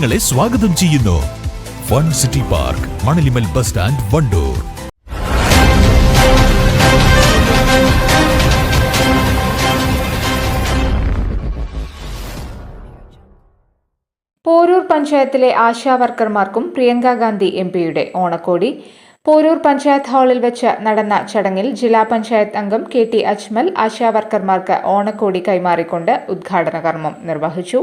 നിങ്ങളെ സ്വാഗതം ചെയ്യുന്നു. Fun city park Manalimal bus stand Wandoor. Poroor പഞ്ചായത്തിലെ ആശാവർക്കർമാർക്കും പ്രിയങ്ക ഗാന്ധി എം പിയുടെ ഓണക്കോടി. പോരൂർ പഞ്ചായത്ത് ഹാളിൽ വെച്ച് നടന്ന ചടങ്ങിൽ ജില്ലാ പഞ്ചായത്ത് അംഗം കെ ടി അജ്മൽ ആശാവർക്കർമാർക്ക് ഓണക്കോടി കൈമാറിക്കൊണ്ട് ഉദ്ഘാടന കർമ്മം നിർവഹിച്ചു.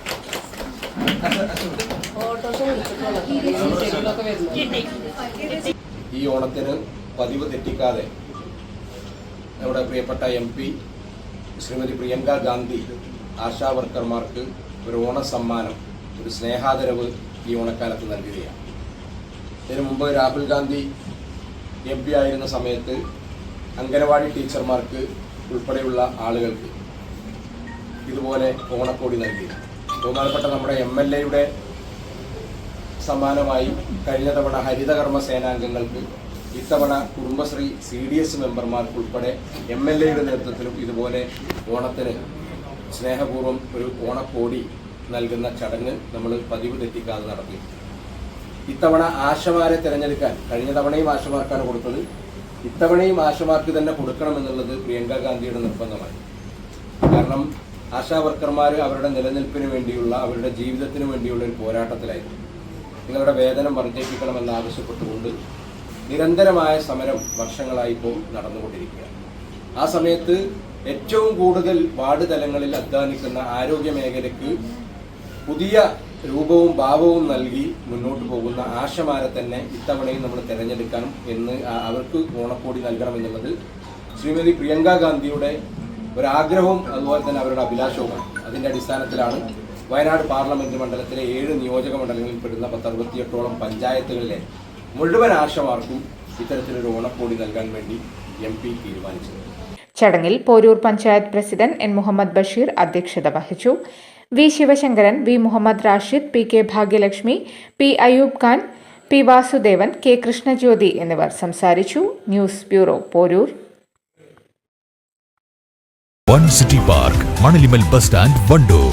ഈ ഓണത്തിന് പതിവ് തെറ്റിക്കാതെ നമ്മുടെ പ്രിയപ്പെട്ട M P Shrimati Priyanka Gandhi ASHA വർക്കർമാർക്ക് ഒരു ഓണ സമ്മാനം ഒരു സ്നേഹാദരവ് ഈ ഓണക്കാലത്ത് നൽകുകയാണ്. ഇതിനു മുമ്പ് രാഹുൽ ഗാന്ധി എം പി ആയിരുന്ന സമയത്ത് അംഗനവാടി ടീച്ചർമാർക്ക് ഉൾപ്പെടെയുള്ള ആളുകൾക്ക് ഇതുപോലെ ഓണക്കോടി നൽകി ബഹുമാനപ്പെട്ട നമ്മുടെ എം എൽ എയുടെ സമ്മാനമായി കഴിഞ്ഞ തവണ ഹരിതകർമ്മ സേനാംഗങ്ങൾക്ക് ഇത്തവണ കുടുംബശ്രീ സി ഡി എസ് മെമ്പർമാർക്ക് ഉൾപ്പെടെ എം എൽ എയുടെ നേതൃത്വത്തിലും ഇതുപോലെ ഓണത്തിന് സ്നേഹപൂർവം ഒരു ഓണക്കോടി നൽകുന്ന ചടങ്ങ് നമ്മൾ പതിവ് തെറ്റിക്കാതെ നടത്തി. ഇത്തവണ ആശമാരെ തിരഞ്ഞെടുക്കാൻ കഴിഞ്ഞ തവണയും ആശമാർക്കാണ് കൊടുത്തത്. ഇത്തവണയും ആശമാർക്ക് തന്നെ കൊടുക്കണമെന്നുള്ളത് പ്രിയങ്ക ഗാന്ധിയുടെ നിർബന്ധമാണ്. കാരണം ആശാ വർക്കർമാർ അവരുടെ നിലനിൽപ്പിന് വേണ്ടിയുള്ള അവരുടെ ജീവിതത്തിന് വേണ്ടിയുള്ള ഒരു പോരാട്ടത്തിലായിരുന്നു. നിങ്ങളുടെ വേതനം വർദ്ധിപ്പിക്കണമെന്ന് ആവശ്യപ്പെട്ടുകൊണ്ട് നിരന്തരമായ സമരം വർഷങ്ങളായി ഇപ്പോൾ നടന്നുകൊണ്ടിരിക്കുക ആ സമയത്ത് ഏറ്റവും കൂടുതൽ വാർഡ് തലങ്ങളിൽ അധ്വാനിക്കുന്ന ആരോഗ്യ മേഖലയ്ക്ക് പുതിയ രൂപവും ഭാവവും നൽകി മുന്നോട്ട് പോകുന്ന ആശമാരെ തന്നെ ഇത്തവണയും നമ്മൾ തിരഞ്ഞെടുക്കണം എന്ന് അവർക്ക് ഓണക്കോടി നൽകണം എന്നുള്ളത് ശ്രീമതി പ്രിയങ്ക ഗാന്ധിയുടെ ഒരാഗ്രഹവും അതുപോലെ തന്നെ അവരുടെ അഭിലാഷവുമാണ് അതിന്റെ അടിസ്ഥാനത്തിലാണ് വയനാട് പാർലമെന്റ് മണ്ഡലത്തിലെ ഏഴ് നിയോജക മണ്ഡലങ്ങളിൽ പെടുന്ന പത്തറുപത്തിയെട്ടോളം പഞ്ചായത്തുകളിലെ മുഴുവൻ ആശമാർക്കും ഇത്തരത്തിലൊരു ഓണക്കോടി നൽകാൻ വേണ്ടി എം പി തീരുമാനിച്ചത്. ചടങ്ങിൽ പോരൂർ പഞ്ചായത്ത് പ്രസിഡന്റ് എൻ മുഹമ്മദ് ബഷീർ അധ്യക്ഷത വഹിച്ചു. V Sivasankaran V Muhammad Rashid P K Bhagyalakshmi P Ayub Khan P Vasudevan K Krishnajyothi എന്നിവർ സംസാരിച്ചു. News bureau Poroor. Fun city park Manalimal bus stand Wandoor.